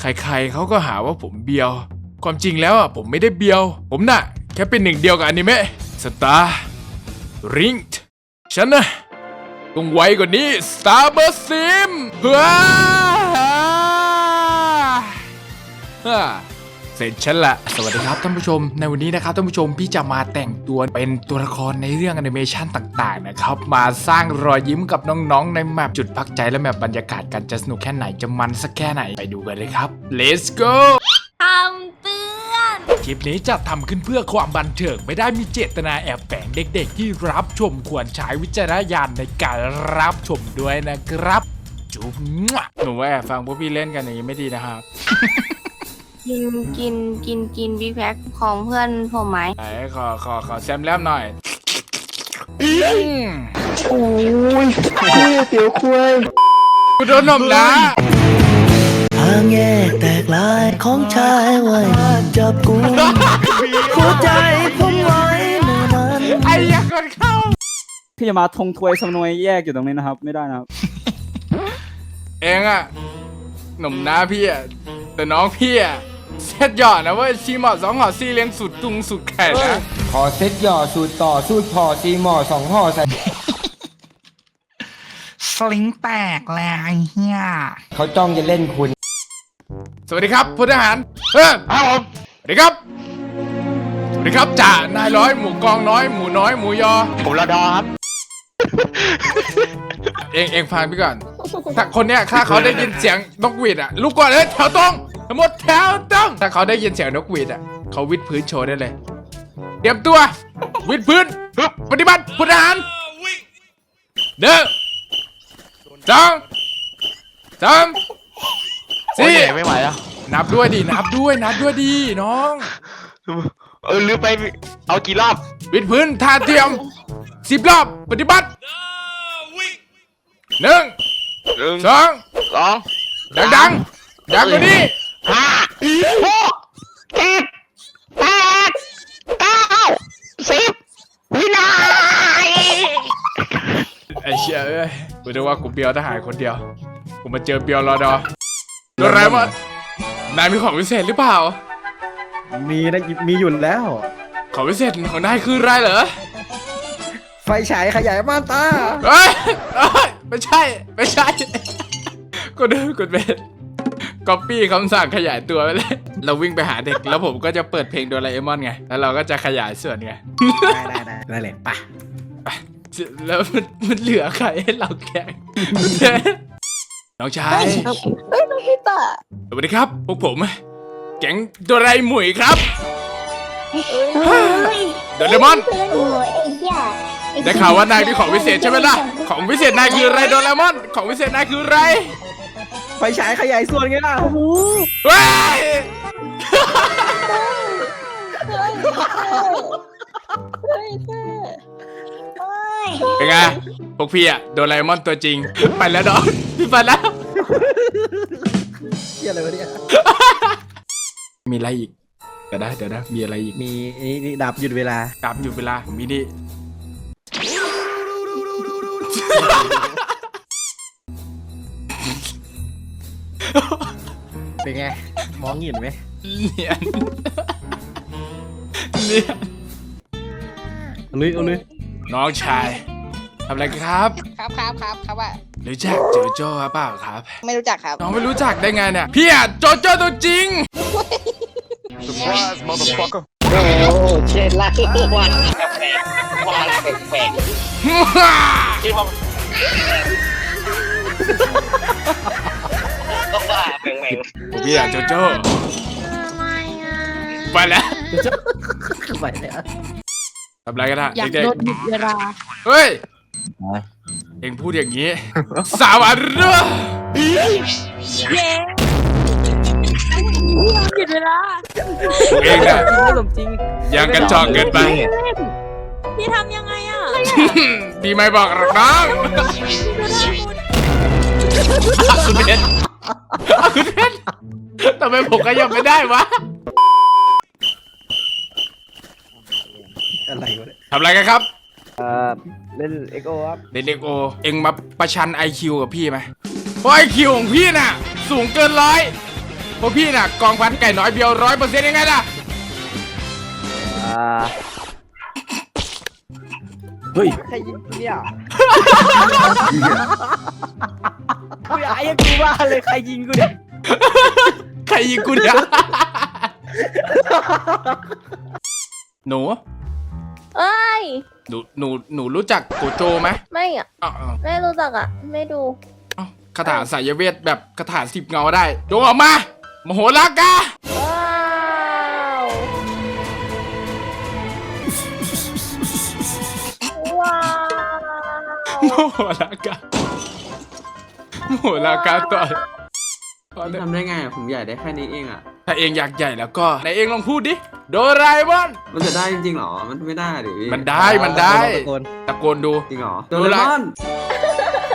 ใครๆเขาก็หาว่าผมเบียว ความจริงแล้วอะผมไม่ได้เบียว ผมน่ะ แค่เป็นหนึ่งเดียวกับอนิเมะสตาร์ริงฉันนะต้องไวกว่านี้สตาร์เบอร์ซิมว้าฮ่า เสร็จฉันละสวัสดีครับท่านผู้ชม ในวันนี้นะครับท่านผู้ชมพี่จะมาแต่งตัวเป็นตัวละครในเรื่องแอนิเมชันต่างๆนะครับมาสร้างรอยยิ้มกับน้องๆ ในแมปจุดพักใจและแมปบรรยากาศกันจะสนุกแค่ไหนจะมันสักแค่ไหนไปดูกันเลยครับ let's go คำเตือนคลิปนี้จะทำขึ้นเพื่อความบันเทิงไม่ได้มีเจตนาแอบแฝงเด็กๆ ที่รับชมควรใช้วิจารณญาณในการรับชมด้วยนะครับ จุ๊บหนูแอบฟังพวกพี่เล่นกันอย่างนี้ไม่ดีนะครับ กินกินกินกินบิ๊กแพ็คของเพื่อนผมไหมไหนขอขอขอแซมแลมหน่อยอืมโอ้ยเตี๋ยวคุยกูโดนหนมนะทางแยกแตกลายของชายไว้จับกูหัวใจผมไว้ในนั้นไอ้ยักษ์คนเข้าพี่จะมาทงทวยสำนวยแยกอยู่ตรงนี้นะครับ ไม่ได้นะครับ เองอะหนุ่มน้าพี่อะแต่น้องพี่อะ เซ็ตหยอดนะเว่าชีหมอสองหอซี่เลี้ยงสุดตุงสุดแขนนะขอเซ็ตหย่อสูตรต่อสูตรพอซีหมอสองห่อใส่ สลิงแตกแล้วไอ้เฮียเขาจ้องจะเล่นคุณ สวัสดีครับพลทหารเฮ้ยครับผมสวัสดีครับ สวัสดีครับจ่านายร้อยหมูกองน้อยหมูน้อยหมูยอ ผมระดอครับ เองเองฟังพี่ก่อนถ้าคนเนี้ยถ้าเขาได้ยินเสียงนกหวีดอะลุกก่อนเลยแถวตรงทั้ง หมดแถวตรงถ้าเขาได้ยินเสียงนกหวีดอะเขาวิดพื้นโชว์ได้เลยเตรียมตัว วิดพื้นฮึบปฏิบัติพลทหารเด้อสองสามสี่ ไม่ไหวแล้วนับด้วยดิ นับด้วย นับด้วยดีน้อง เออลืมไปเอากี่รอบวิดพื้นท่าเทียมสิบรอบปฏิบัติหนึ่งหนึ่งสองสองดังดังๆดังกว่านี้ ห้าหกเจ็ดแปดเก้าสิบวินาทีไอ้เชี่ยเอ้ยกูนึกว่ากูเบียวทหารคนเดียว กูมาเจอเบียวรอดอโดนไรมอนนายมีของพิเศษหรือเปล่า มีนะมีอยู่แล้ว ของพิเศษของนายคืออะไรเหรอ ไฟฉายขยายม่านตา เอ้ยเอ้ยไม่ใช่ ไม่ใช่ กูเดินกูเป็น ก๊อปปี้คำสั่งขยายตัวไปเลย เราวิ่งไปหาเด็กแล้วผมก็จะเปิดเพลงโดราเอมอนไง แล้วเราก็จะขยายส่วนไง ได้ได้ได้ได้เลยป่ะแล้วมันมันเหลือใครให้เราแข่งน้องชายเฮ้ยน้องพี่ต่อสวัสดีครับ พวกผม แก๊งโดราเอหมุยครับ โดเรมอนเพื่อนหนูไอ้เหี้ยอ้ได้ข่าวว่านายมีของพิเศษใช่ไหมล่ะ ของพิเศษนายคืออะไรโดเรมอน ของพิเศษนายคืออะไร ไฟฉายขยายส่วนไงล่ะเว้ยเฮ้ยเท่เฮ้ยเป็นไงพวกพี่อะโดราเอมอนตัวจริง ไปแล้วดอกพี่ไปแล้ว เฮียอะไรวะเนี่ย มีอะไรอีกเดี๋ยวนะเดี๋ยวนะมีอะไรอีกมีนี่นี่ดับหยุดเวลา ตามอยู่เวลาผมมีนี่ เป็นไง มองเห็นไหมเนียนเนียนเอาเลยเอาเลยน้องชายทำอะไรครับ ครับครับครับครับว่ารู้จักโจโจ้หรือเปล่าครับ ไม่รู้จักครับ น้องไม่รู้จักได้ไงเนี่ยพี่อะโจโจ้ตัวจริงเช่นไรว่าว่าแปลกๆที่ผมต้อง ว่าแปลกพี่อะโจโจ้ไปแล้วไปเนี่ยทำอะไรกันอะอยากเด็กโดนหยุดเวลาๆเฮ้ย เอ็งพูดอย่างนี้ สาวันเรือหยุดเวลาเองน่ะไม่สมจริงยังกันจอกเกินไป พี่ทำยังไงอะดีไหมบอกหรอกน้องคุณเพชร คุณเพชรทำไมผมขยับไม่ได้วะอะไรวะเนี่ยทำอะไรกันครับเอ่อเล่นเอ็กโอครับเด็กๆโอ เอ็งมาประชันไอคิวกับพี่ไหมเพราะไอคิวของพี่น่ะสสูงเกินร้อยพวกพี่น่ะ กองพันไก่น้อยเบียวร้อยเปอร์เซ็นต์ยังไงล่ะ อ่าเฮ้ย ใครยิงกูเนี่ย กูอยากให้กูว่าเลยใครยิงกูเนี่ยใครยิงกูเนี่ยหนูเอ้ย หนูหนูหนูรู้จักโกโจไหมไม่อะ อ้าวอ้าวไม่รู้จักอะ ไม่ดู อ้าวคาถาสายเวทแบบคาถาสิบเงาได้จงออกมามโหฬารกาว้าวว้าวโมโหฬารกา โมโหฬารกาต่อต่อเลยทำได้ไงอะผมใหญ่ได้แค่นี้เองอะ ถ้าเองอยากใหญ่แล้วก็ไหนเองลองพูดดิ โดราเอมอน มันจะได้จริงๆเหรอ มันไม่ได้ดิพี่มันได้มันได้ ตะโกนตะโกนดู จริงเหรอโดโดราเรมอน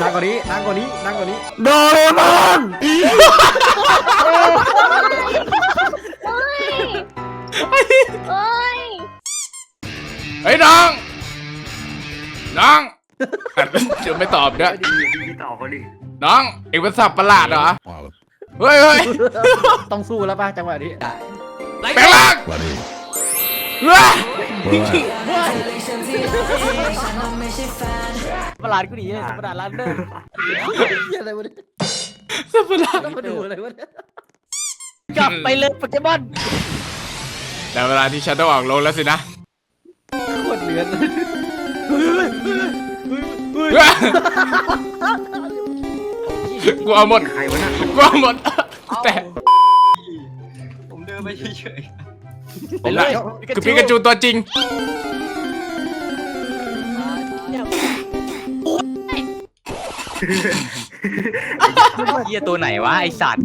ดังกว่านี้ดังกว่านี้ดังกว่านี้โดเรมอนเอ้ยเฮ้ยน้อง น้องอะเดี๋ยวไม่ตอบด้วย น้องเองเป็นสับประหลาดเหรอเฮ้ยเฮ้ยต้องสู้แล้วป่ะจังหวะนี้แปลงร่างเฮ้ยประหลาดกูหนีเลยประหลาดร้านเดิมเหี้ยอะไรวะเนี่ยสับประหลาดต้องมาดูอะไรวะเนี่ยกลับไปเลยโปเกมอนแต่เวลาที่ฉันต้องออกลงแล้วสินะโคตรเลือน เลยเฮ้ยกูเอาหมดกูเอาหมด แต่ ผมเดินไปเฉยผมละคือปิกาจูตัวจริง เฮียตัวไหนวะไอสัตว์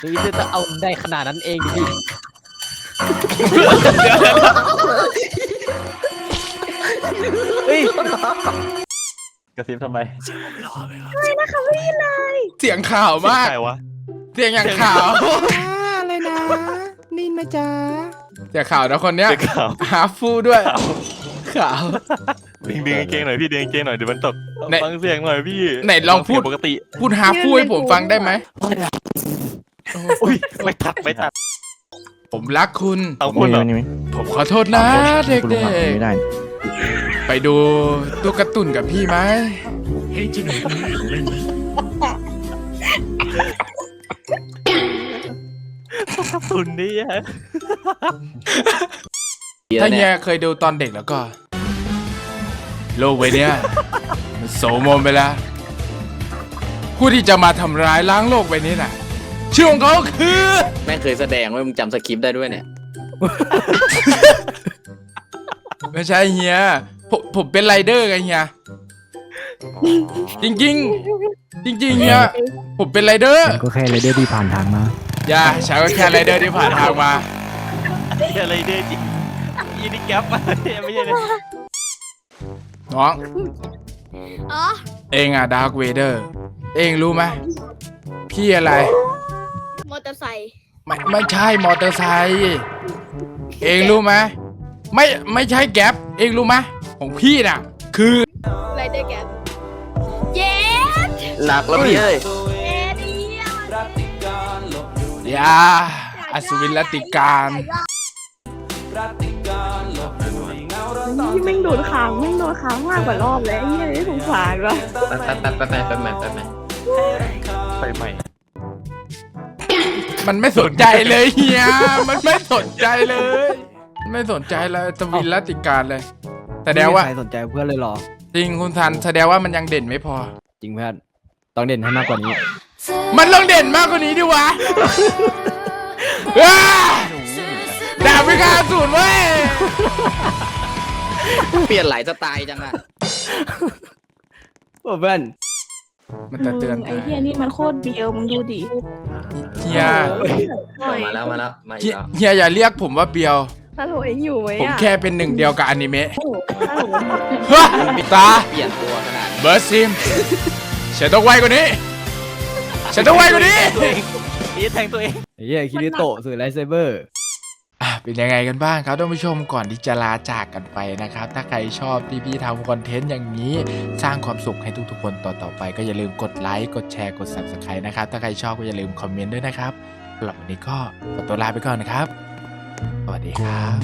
หรือจะเอาได้ขนาดนั้นเองดิเฮ้ยกระซิบทำไมเสียงข่าวมาก ใครวะเสียงอย่างข่าวอะไรนะนินมาจ้าเสียงข่าวนะคนเนี้ยเสียงข่าวหาฟูด้วยข่าว ดึงดึงกางเกงหน่อยพี่ดึงกางเกงหน่อยเดี๋ยวมันตกไหน ฟังเสียงหน่อยพี่ไหนลองพูดเสียปกติ พูดหาฟูให้ผมฟังได้ไหม อุ้ยไม่ตัดไม่ตัด ผมรักคุณ เอาคุณเหรอผมขอโทษนะ เด็กๆไปดูตุ๊กตุนกับพี่ไหมคุณนี่ฮะถ้าเฮียเคยดูตอนเด็กแล้วก็ โลกใบเนี้ยมันโสมมไปแล้ว ผู้ที่จะมาทำร้ายล้างโลกใบนี้น่ะ ชื่อของเขาคือแม่งเคยแสดงไว้มึงจำสคริปต์ได้ด้วยเนี่ย ไม่ใช่เฮียผมผมเป็นไรเดอร์ไงเฮียจริงจริงๆจริงๆเฮียผมเป็นไรเดอร์ก็แค่เลยเดอร์ที่ผ่านทางมาอย่าฉันก็แค่ไรเดอร์ที่ผ่านทางมาเฮียอะไรเด้จริงยีนี่แก๊ปมาไม่ใช่เลยน้องอ๋อ เองอะดาร์คเวเดอร์ เองรู้ไหมพี่อะไรม อเตอร์ไซค์ไม่ไม่ใช่มอเตอร์ไซค์เองรู้ไหมไม่ไม่ใช่แก๊ปเองรู้ไหมของพี่น่ะ คือไรเดอร์แกเย้หนักแล้วพี่เอ้ยเย้ดียาอสวินลติการที่แม่งโดนค้างแม่งโดนค้างมากกว่ารอบแล้วไอ้เหี้ยไม่สงสารวะแป๊บแป๊บแป๊บแป๊บแป๊บแป๊บแป๊บแป๊บไปใหม่ มันไม่สนใจเลยเฮียมันไม่สนใจเลย ไม่สนใจเลยสวินลติการเลย แสดงว่าไม่มีใครสนใจเพื่อนเลยเหรอ จริงคุณทันแสดงว่ามันยังเด่นไม่พอ จริงเพื่อนต้องเด่นให้มากกว่านี้ มันต้องเด่นมากกว่านี้ดิวะว้าดาบพิฆาตศูนย์เว้ยเปลี่ยนหลายสไตล์จังอะโอ้เพื่อน มันจะเตือนไอ้เหี้ยนี่มันโคตรเบียวมึงดูดิเฮียมาแล้วมาแล้วมาอีเฮีกยแล้วเฮียอย่าเรียกผมว่าเบียวฮัลโหลเอ็งอยู่ไหมผมอะแค่เป็นหนึ่งเดียวกับอนิเมะโอ้โหฮัลโหลฮะตาเปลี่ยนตัวขนาดนี้เบอร์ซิมฉันต้องไวกว่านี้ฉันต้องไวกว่านี้พี่แทงตัวเองไอ้เหี้ยคิริโตะสื่อไลท์เซเบอร์ อะเป็นยังไงกันบ้างครับท่านผู้ชมก่อนที่จะลาจากกันไปนะครับ ถ้าใครชอบที่พี่ทำคอนเทนต์อย่างนี้ สร้างความสุขให้ทุกๆคนต่อๆไป ก็อย่าลืมกดไลค์กดแชร์กด subscribe นะครับ ถ้าใครชอบก็อย่าลืมคอมเมนต์ด้วยนะครับสำหรับวันนี้ก็ขอตัวลาไปก่อนนะครับ สวัสดีครับ